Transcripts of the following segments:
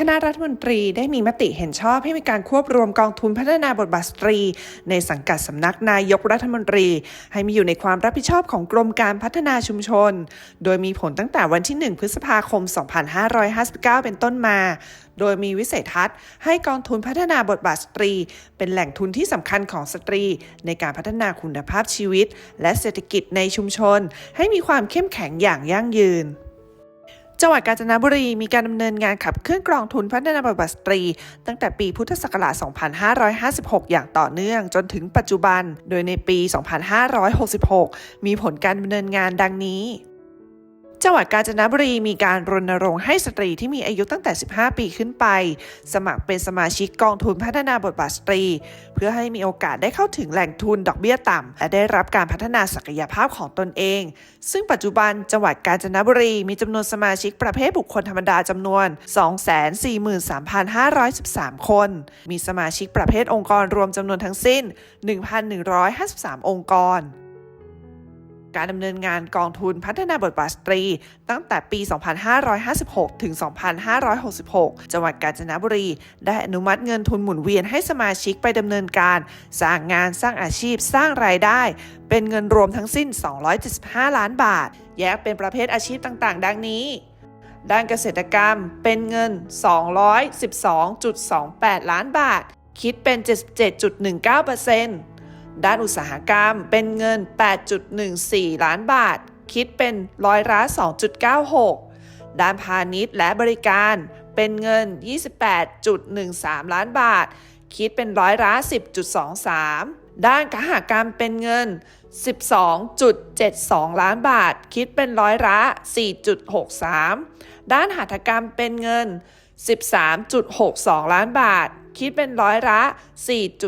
คณะรัฐมนตรีได้มีมติเห็นชอบให้มีการควบรวมกองทุนพัฒนาบทบาทสตรี ในสังกัดสำนักนายกรัฐมนตรี ให้มีอยู่ในความรับผิดชอบของกรมการพัฒนาชุมชน โดยมีผลตั้งแต่วันที่ 1 พฤษภาคม 2559 เป็นต้นมา โดยมีวิสัยทัศน์ ให้กองทุนพัฒนาบทบาทสตรี เป็นแหล่งทุนที่สำคัญของสตรี ในการพัฒนาคุณภาพชีวิต และเศรษฐกิจในชุมชน ให้มีความเข้มแข็งอย่างยั่งยืน จังหวัดกาญจนบุรีมีการดำเนินงานขับเคลื่อนกองทุนพัฒนาบทบาทสตรี ตั้งแต่ปีพุทธศักราช 2556 อย่างต่อเนื่องจนถึงปัจจุบัน โดยในปี 2566 มีผลการดำเนินงานดังนี้ จังหวัดกาญจนบุรีมีการรณรงค์ให้สตรีที่มีอายุตั้งแต่ 15 ปีขึ้นไป สมัครเป็นสมาชิกกองทุนพัฒนาบทบาทสตรี เพื่อให้มีโอกาสได้เข้าถึงแหล่งทุนดอกเบี้ยต่ำ และได้รับการพัฒนาศักยภาพของตนเอง ซึ่งปัจจุบันจังหวัดกาญจนบุรีมีจำนวนสมาชิกประเภทบุคคลธรรมดาจำนวน 243,513 คน มีสมาชิกประเภทองค์กรรวมจำนวนทั้งสิ้น 1,153 องค์กร การดำเนินงานกองทุนพัฒนาบทบาทสตรี ตั้งแต่ปี 2556 ถึง 2566 จังหวัดกาญจนบุรี ได้อนุมัติเงินทุนหมุนเวียนให้สมาชิกไปดำเนินการ สร้างงานสร้างอาชีพสร้างรายได้ เป็นเงินรวมทั้งสิ้น 275 ล้านบาท แยกเป็นประเภทอาชีพต่างๆ ดังนี้ด้านเกษตรกรรมเป็นเงิน 212.28 ล้านบาท คิดเป็น 77.19% ด้านอุตสาหกรรมเป็นเงิน 8.14 ล้านบาท คิดเป็นร้อยละ2.96 ด้านพาณิชย์และบริการเป็นเงิน 28.13 ล้านบาท คิดเป็นร้อยละ10.23 ด้านกหกรรมเป็นเงิน 12.72 ล้านบาท คิดเป็นร้อยละ4.63 ด้านหัตถกรรมเป็นเงิน 13.62 ล้านบาท คิดเป็นร้อยละ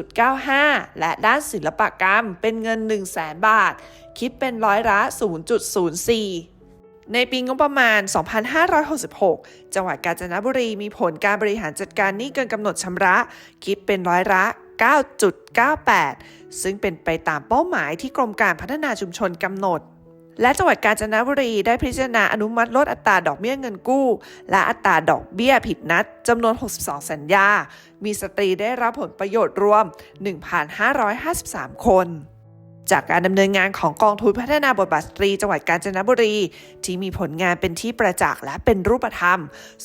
4.95 และด้านศิลปกรรมเป็นเงิน 1 0 0 0 0แบาท คิดเป็นร้อยละ 0.04ในปีงบประมาณ 2566 จังหวัดกาญจนบุรีมีผลการบริหารจัดการหนี้เกินกำหนดชำระ คิดเป็นร้อยละ 9.98 ซึ่งเป็นไปตามเป้าหมายที่กรมการพัฒนาชุมชนกำหนด และจังหวัดกาญจนบุรีได้พิจารณาอนุมัติลดอัตราดอกเบี้ยเงินกู้ และอัตราดอกเบี้ยผิดนัดจำนวน 62 สัญญา มีสตรีได้รับผลประโยชน์รวม 1,553 คน จากการดำเนินงานของกองทุนพัฒนาบทบาทสตรีจังหวัดกาญจนบุรี ที่มีผลงานเป็นที่ประจักษ์และเป็นรูปธรรม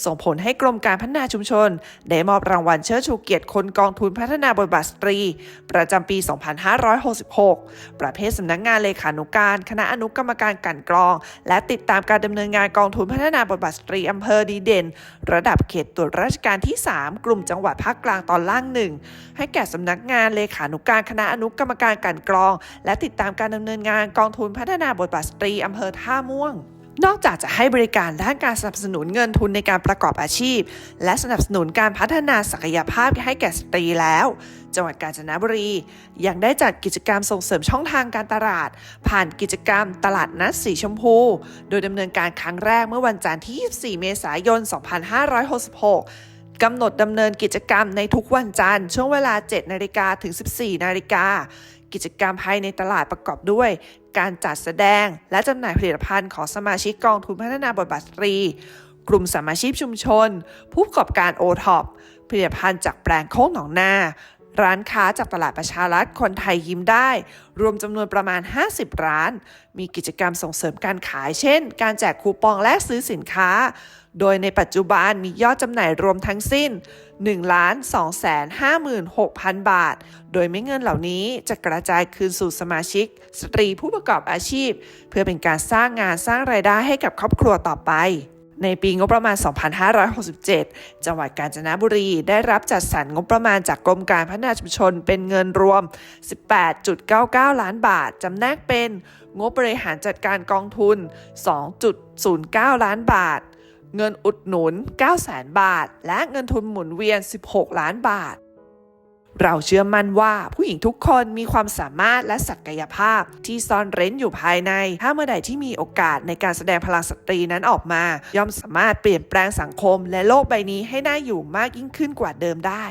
ส่งผลให้กรมการพัฒนาชุมชน ได้มอบรางวัลเชิดชูเกียรติคนกองทุนพัฒนาบทบาทสตรี ประจำปี 2566 ประเภทสำนักงานเลขานุการ คณะอนุกรรมการกันกรอง และติดตามการดำเนินงานกองทุนพัฒนาบทบาทสตรีอำเภอดีเด่น ระดับเขตตรวจราชการที่ 3 กลุ่มจังหวัดภาคกลางตอนล่างหนึ่งให้แก่สำนักงานเลขานุการคณะอนุกรรมการกันกรองและและติดตามการดำเนินงานกองทุนพัฒนาบทบาทสตรีอำเภอท่าม่วง นอกจากจะให้บริการด้านการสนับสนุนเงินทุนในการประกอบอาชีพ และสนับสนุนการพัฒนาศักยภาพให้แก่สตรีแล้ว จังหวัดกาญจนบุรี ยังได้จัดกิจกรรมส่งเสริมช่องทางการตลาด ผ่านกิจกรรมตลาดนัดสีชมพู โดยดำเนินการครั้งแรกเมื่อวันจันทร์ที่ 24 เมษายน 2566กำหนดดำเนินกิจกรรมในทุกวันจันทร์ช่วงเวลา 7 นาฬิกาถึง 14 นาฬิกา กิจกรรมภายในตลาดประกอบด้วย การจัดแสดง และจำหน่ายผลิตภัณฑ์ของสมาชิกกองทุนพัฒนาบทบาทสตรี กลุ่มสมาชิกชุมชน ผู้ประกอบการโอท็อปผลิตภัณฑ์จากแปลงโค้งหนองนา ร้านค้าจากตลาดประชารัฐคนไทยยิ้มได้ รวมจำนวนประมาณ 50 ร้าน มีกิจกรรมส่งเสริมการขายเช่น การแจกคูปองแลกซื้อสินค้า โดยในปัจจุบันมียอดจำหน่ายรวมทั้งสิ้น 1 2 5 6 0 0 0 บาท โดยไม่เงินเหล่านี้จะกระจายคืนสู่สมาชิก สตรีผู้ประกอบอาชีพ เพื่อเป็นการสร้างงานสร้างรายได้ให้กับครอบครัวต่อไป ในปีงบประมาณ 2567 จังหวัดกาญจนบุรี ได้รับจัดสรรงบประมาณจากกรมการพัฒนาชุมชนเป็นเงินรวม 18.99 ล้านบาท จำแนกเป็น งบบริหารจัดการกองทุน 2.09 ล้านบาท เงินอุดหนุน 900,000 บาท และเงินทุนหมุนเวียน 16 ล้านบาท เราเชื่อมั่นว่าผู้หญิงทุกคนมีความสามารถและศักยภาพที่ซ่อนเร้นอยู่ภายใน ถ้าเมื่อใดที่มีโอกาสในการแสดงพลังสตรีนั้นออกมา ย่อมสามารถเปลี่ยนแปลงสังคมและโลกใบนี้ให้น่าอยู่มากยิ่งขึ้นกว่าเดิมได้